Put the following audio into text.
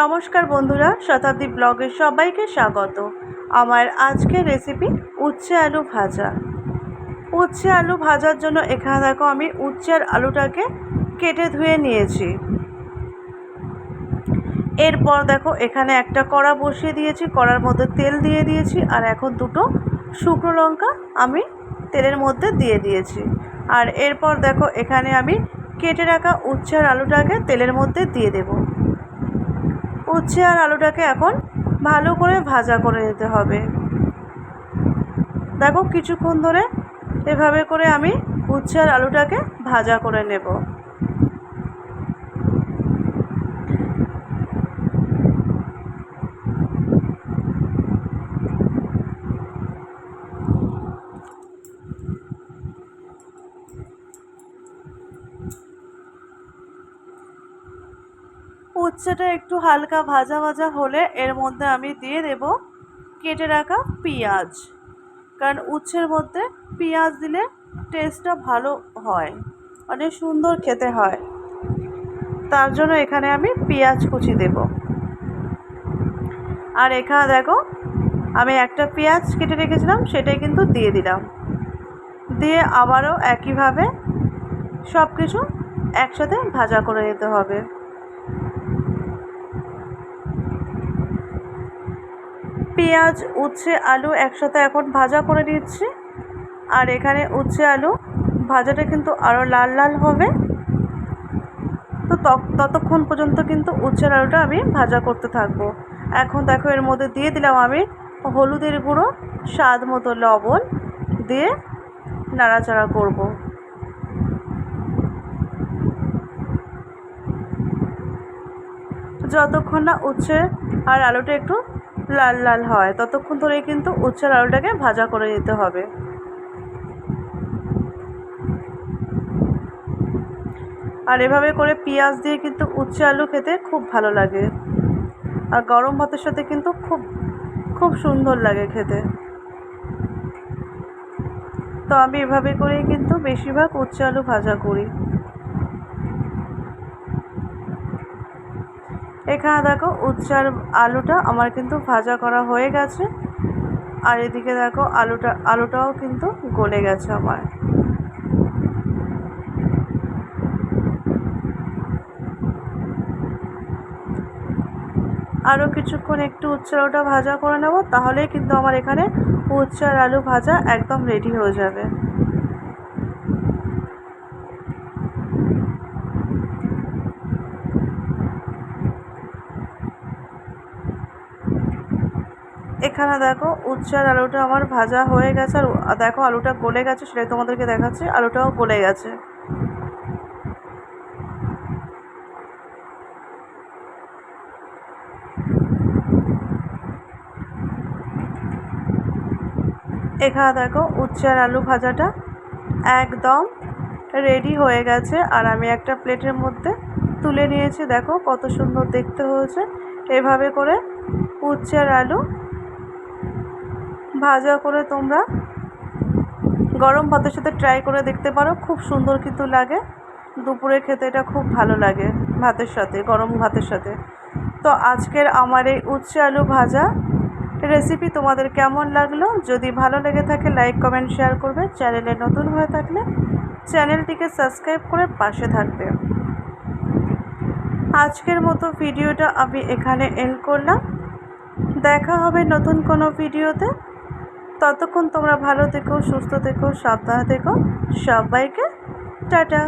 নমস্কার বন্ধুরা, শতাব্দী ব্লগে সবাইকে স্বাগত। আমার আজকের রেসিপি উচ্ছে আলু ভাজা। উচ্ছে আলু ভাজার জন্য এখানে দেখো আমি উচ্ছের আলুটাকে কেটে ধুয়ে নিয়েছি। এরপর দেখো এখানে একটা কড়া বসিয়ে দিয়েছি, কড়ার মধ্যে তেল দিয়ে দিয়েছি, আর এখন দুটো শুকনো লঙ্কা আমি তেলের মধ্যে দিয়ে দিয়েছি। আর এরপর দেখো এখানে আমি কেটে রাখা উচ্ছের আলুটাকে তেলের মধ্যে দিয়ে দেবো। উচ্ছে আর আলুটাকে এখন ভালো করে ভাজা করে নিতে হবে। দেখো, কিছুক্ষণ ধরে এভাবে করে আমি উচ্ছে আর আলুটাকে ভাজা করে নেব। উচ্ছেটা একটু হালকা ভাজা ভাজা হলে এর মধ্যে আমি দিয়ে দেব কেটে রাখা পেঁয়াজ। কারণ উচ্ছের মধ্যে পেঁয়াজ দিলে টেস্টটা ভালো হয়, অনেক সুন্দর খেতে হয়। তার জন্য এখানে আমি পেঁয়াজ কুচি দেব। আর এখানে দেখো, আমি একটা পেঁয়াজ কেটে রেখেছিলাম, সেটাই কিন্তু দিয়ে দিলাম। দিয়ে আবারও একইভাবে সব কিছু একসাথে ভাজা করে নিতে হবে। পেঁয়াজ, উচ্ছে, আলু একসাথে এখন ভাজা করে নিচ্ছি। আর এখানে উচ্ছে, আলু ভাজাটা কিন্তু আরও লাল লাল হবে। তো ততক্ষণ পর্যন্ত কিন্তু উচ্ছের আলুটা আমি ভাজা করতে থাকব। এখন দেখো এর মধ্যে দিয়ে দিলাম আমি হলুদের গুঁড়ো, স্বাদ মতো লবণ দিয়ে নাড়াচাড়া করব। যতক্ষণ না উচ্ছে আর আলুটা একটু লাল লাল হয়। ততক্ষণ ধরেই কিন্তু উচ্ছের আলুটাকে ভাজা করে নিতে হবে। আর এভাবে করে পেঁয়াজ দিয়ে কিন্তু উচ্ছে আলু খেতে খুব ভালো লাগে। আর গরম ভাতের সাথে কিন্তু খুব খুব সুন্দর লাগে খেতে। তো আমি এভাবে করেই কিন্তু বেশিরভাগ উচ্ছে আলু ভাজা করি। এখানে দেখো উচ্চার আলুটা আমার কিন্তু ভাজা করা হয়ে গেছে। আর এদিকে দেখো আলুটা, আলুটাও কিন্তু গলে গেছে আমার। আরও কিছুক্ষণ একটু উচ্ছে আলুটা ভাজা করে নেব, তাহলেই কিন্তু আমার এখানে উচ্ছে আর আলু ভাজা একদম রেডি হয়ে যাবে। এখানে দেখো উচ্চার আলুটা আমার ভাজা হয়ে গেছে, আর দেখো আলুটা গলে গেছে, সেটাই তোমাদেরকে দেখাচ্ছি, আলুটাও গলে গেছে। এখানে দেখো উচ্চার আলু ভাজাটা একদম রেডি হয়ে গেছে, আর আমি একটা প্লেটের মধ্যে তুলে নিয়েছি, দেখো কত সুন্দর দেখতে হয়েছে। এভাবে করে উচ্চার আলু ভাজা করে তোমরা গরম ভাতের সাথে ট্রাই করে দেখতে পারো। খুব সুন্দর কিন্তু লাগে। দুপুরে খেতে এটা খুব ভালো লাগে ভাতের সাথে, গরম ভাতের সাথে। তো আজকের আমার এই উচ্ছে আলু ভাজা রেসিপি তোমাদের কেমন লাগল? যদি ভালো লেগে থাকে লাইক কমেন্ট শেয়ার করবে। চ্যানেলে নতুন হয়ে থাকলে চ্যানেলটিকে সাবস্ক্রাইব করে পাশে থাকবে। আজকের মতো ভিডিওটা আমি এখানে এন্ড করলাম। দেখা হবে নতুন কোনো ভিডিওতে ততক্ষণ তোমরা ভালো থেকো সুস্থ থেকো সাবধানে থেকো। সবাইকে টাটা।